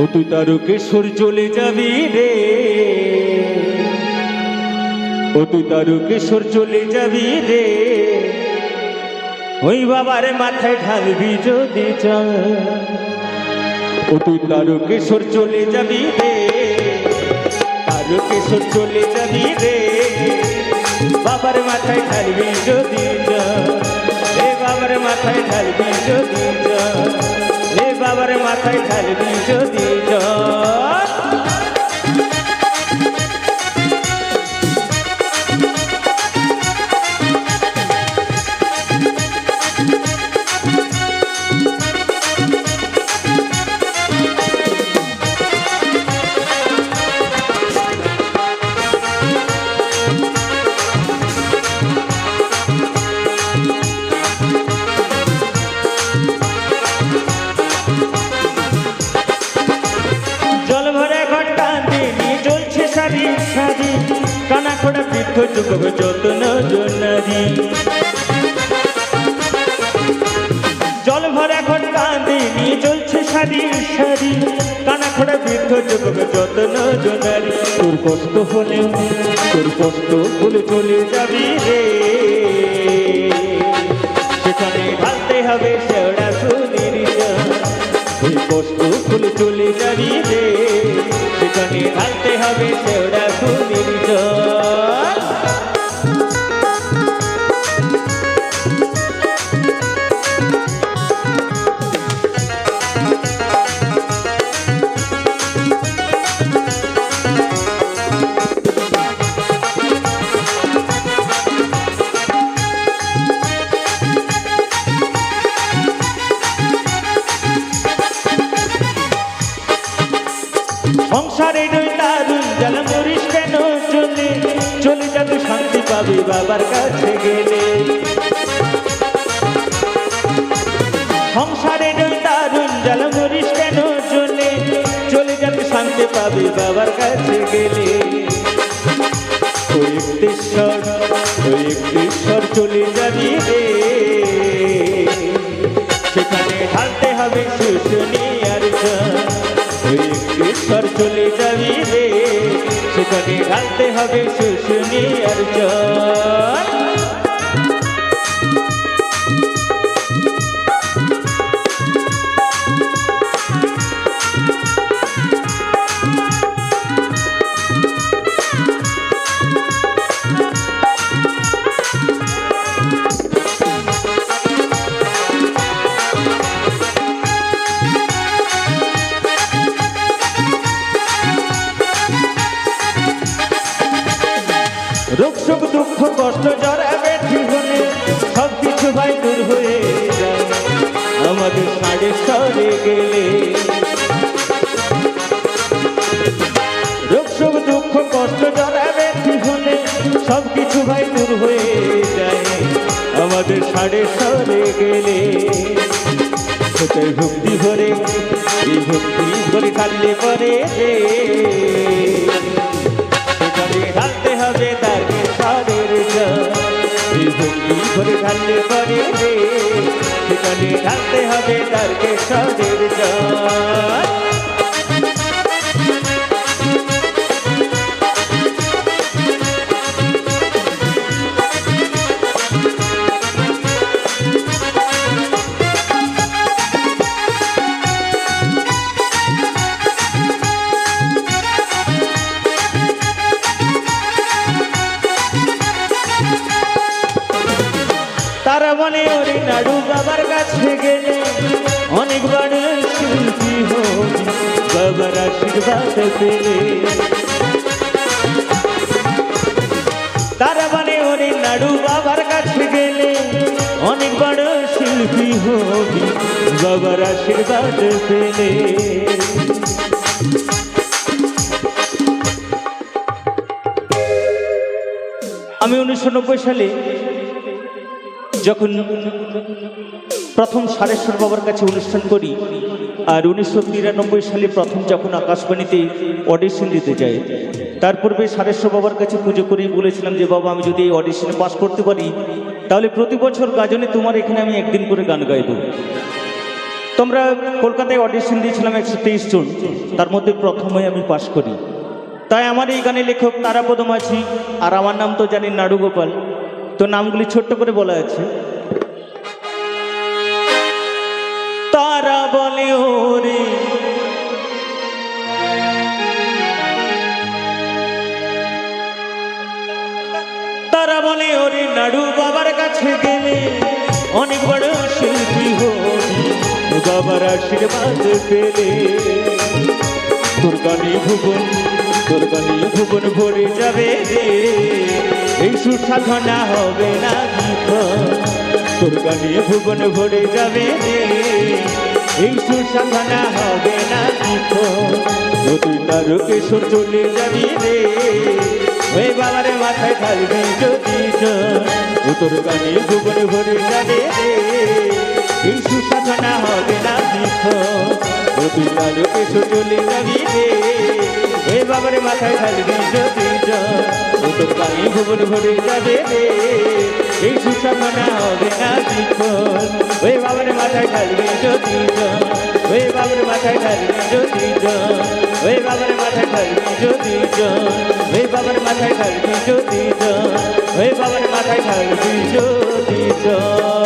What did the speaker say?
ও তুই তারকেশ্বর চলে যাবি রে। ও তুই তারকেশ্বর চলে যাবি রে। ওই বাবার মাথায় ঢালবি যদি চল ও তুই তারকেশ্বর চলে যাবি রে। তারকেশ্বর চলে যাবি রে। বাবার মাথায় ঢালবি যদি চল বাবার মাথায় ঢালবি যদি চল বাবার মাথায় ঢালবি যদি জল যুবক যত্ন জনারি জল ভরে ঘণ্টা দিনই চলছে সারি সারি কানা খোড়া বৃদ্ধ যুবক যত্ন জনারি তোর কষ্ট হলেও তোর কষ্ট ভুলে চলে যাবি রে। সেখানে ঢালতে হবে শেওড়া জল কষ্ট ফুলে চলে যাবি রে। সেখানে ঢালতে হবে শেওড়া সংসারে নই দারুণ জ্বাল, মরিস কেন চলে? চলে যাবে শান্তি পাবি বাবার কাছে গেলে। সংসারে দারুণ জ্বাল, মরিস কেন চলে? চলে যাবে শান্তি পাবি বাবার কাছে গেলে। ওই সেখানে ঢালতে হবে শুশুনি আর জল। সাড়ে সরে গেলে। রোগ শোক, দুঃখ, কষ্ট জড়াবে জীবনে সব কিছু ভাই দূর হয়ে যায়। আমাদের সাড়ে সরে গেলে। কোথায় ভক্তি ভরে, এই ভক্তি করে কাটলে পরে সেখানে ঢালতে হবে তাকে এই ভক্তি করে ঢাললে পরে রে সেখানে ঢালতে হবে সারের জল তারা ওরে নাড়ু বাবার কাছে গেলে অনেক বড় শিল্পী হোক বাবার আশীর্বাদ পেলে। তারা বলে ওরে নাড়ু বাবার কাছে গেলে অনেক বড় শিল্পী হোক বাবার আশীর্বাদ পেলে। আমি উনিশশো নব্বই সালে প্রথম সারেশ্বর বাবার কাছে অনুষ্ঠান করি, আর উনিশশো নিরানব্বই সালে প্রথম যখন আকাশবাণীতে অডিশন দিতে যাই, তার পূর্বে সারেশ্বর বাবার কাছে পুজো করেই বলেছিলাম যে, বাবা, আমি যদি এই অডিশনে পাস করতে পারি, তাহলে প্রতি বছর গাজনে তোমার এখানে আমি একদিন করে গান গাইব তোমরা কলকাতায় অডিশন দিয়েছিলাম একশো তেইশ জন, তার মধ্যে প্রথমে আমি পাশ করি। তাই আমার এই গানের লেখক তারাপদ মাঝি আর আমার নাম তো জানি নাড়ু গোপাল তো নামগুলি ছোট্ট করে বলা আছে তারা বলে, ওরে। তারা বলে, ওরে নাড়ু বাবার কাছে গেলে অনেক বড় শিল্পী হবি। বাবার আশীর্বাদ পেলে তোর গানে ভুবন তোর গানে ভুবন ভরে যাবে রে। এই সুসাধনা হবে না তোর গানে ভুবন ভরে যাবে এই সুর সাধনা হবে না তুই তারকে সুর চলে যাবি রে। ওই বাবার মাথায় থাকবে যদি জন। ও তোর গানে ভুবন ভরে যাবে এই সুসাধনা হবে না দীর্ঘ ও গানে তারকেশ্বর চলে যাবি ওই বাবার মাথায় থাকবে জন। গানে ভুবন ভরে যাবে এই সুসাধনা হবে না জীবন ওই বাবার মাথায় ঢালবে যদি জন। ওই বাবার মাথায় ঢালবে যদি জন। ওই বাবার মাথায় ঢালবে যদি জন। ওই বাবার মাথায় ঢালবে যদি জন। ওই বাবার মাথায় ঢালবে যদি জন।